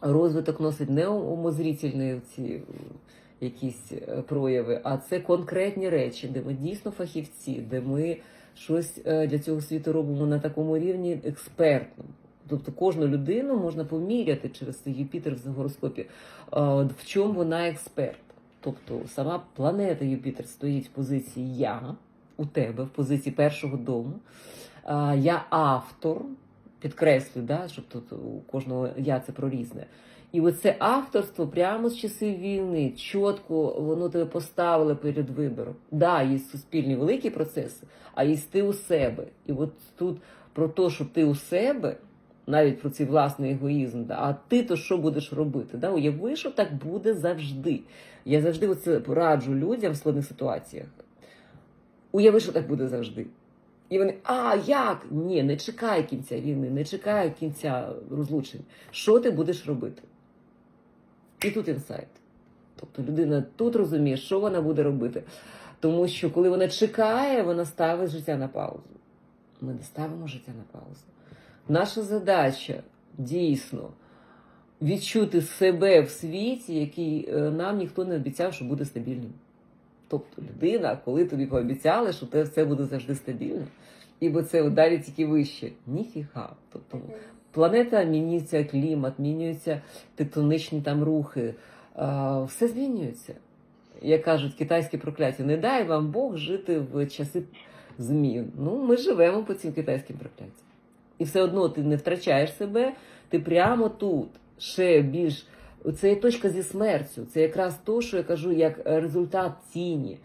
розвиток носить не умозрительні ці е, якісь е, прояви, а це конкретні речі, де ми дійсно фахівці, де ми щось е, для цього світу робимо на такому рівні експертному. Тобто кожну людину можна поміряти через Юпітер в гороскопі, в чому вона експерт. Тобто сама планета Юпітер стоїть в позиції я у тебе, в позиції першого дому. Я автор, підкреслю, да, щоб тут у кожного я це про різне. І оце авторство прямо з часів війни, чітко воно тебе поставило перед вибором. Да, є суспільні великі процеси, а є ти у себе. І от тут про те, що ти у себе, навіть про цей власний егоїзм, да, а ти то що будеш робити? Да? Уяви, що так буде завжди. Я завжди оце раджу людям в складних ситуаціях. Уяви, що так буде завжди. І вони, а як? Ні, не чекай кінця війни, не чекай кінця розлучень. Що ти будеш робити? І тут інсайт. Тобто людина тут розуміє, що вона буде робити. Тому що коли вона чекає, вона ставить життя на паузу. Ми не ставимо життя на паузу. Наша задача дійсно відчути себе в світі, який е, нам ніхто не обіцяв, що буде стабільним. Тобто людина, коли тобі пообіцяли, що те все буде завжди стабільно, і бо це далі тільки вище. Ніфіга. Тобто планета мінюється клімат, мінюються тектонічні там рухи, а, все змінюється. Як кажуть китайські прокляття, не дай вам Бог жити в часи змін. Ну, ми живемо по цим китайським прокляттям. І все одно ти не втрачаєш себе, ти прямо тут ще більш. Це є точка зі смертю. Це якраз то, що я кажу, як результат тіні.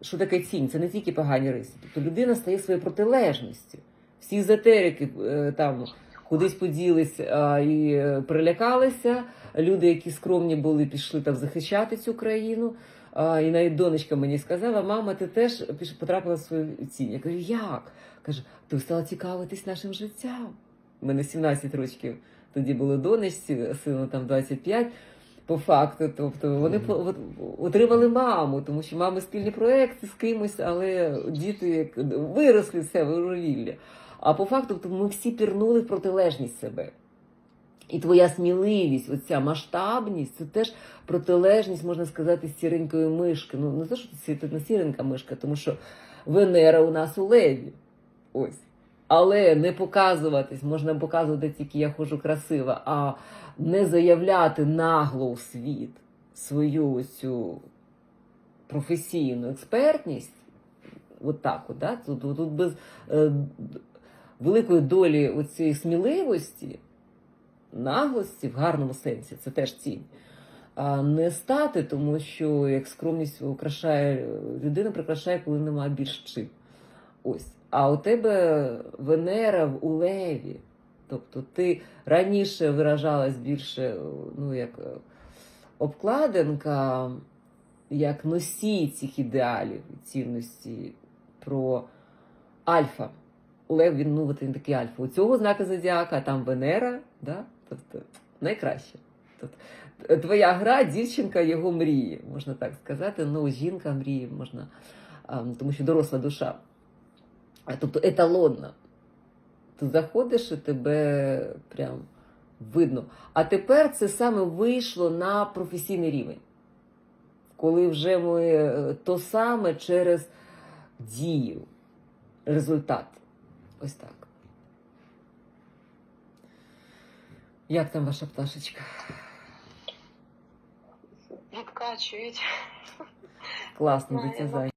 Що таке тінь? Це не тільки погані риси. Тобто людина стає своєю протилежністю. Всі езотерики е, там кудись поділись і е, прилякалися. Люди, які скромні були, пішли там захищати цю країну. А, і навіть донечка мені сказала: мама, ти теж потрапила в свою тінь. Я кажу, як? Каже, ти стала цікавитись нашим життям. У мене 17 років тоді було донечці, сину там 25. По факту, тобто вони по- от- отримали маму, тому що мами спільні проекти з кимось, але діти як виросли все виживілля. А по факту, тобто ми всі пірнули в протилежність себе. І твоя сміливість, оця масштабність, це теж протилежність, можна сказати, сіренької мишки. Ну, не те, що це це не сіренька мишка, тому що Венера у нас у леві. Ось. Але не показуватись, можна показувати тільки я ходжу красива, а не заявляти нагло у світ свою цю професійну експертність. От так, от, да? тут, тут, без е, великої долі оцієї сміливості, наглості в гарному сенсі, це теж цінь. А не стати, тому що як скромність украшає людина, прикрашає, коли немає більш чим. Ось. А у тебе Венера в Леві. Тобто ти раніше виражалась більше, ну, як е, обкладинка, як носій цих ідеалів цінності про альфа. Лев він, ну, він такий альфа. У цього знака зодіака, а там Венера, да? тобто найкраще. Тобто, твоя гра, дівчинка його мрії, можна так сказати. Ну, жінка мрії, можна, тому що доросла душа. А, Тобто еталонна. Ти заходиш і тебе прям видно. А тепер це саме вийшло на професійний рівень. Коли вже ми е, то саме через дію, результат. Ось так. Як там ваша пташечка? Відкачують. Класно, дитя.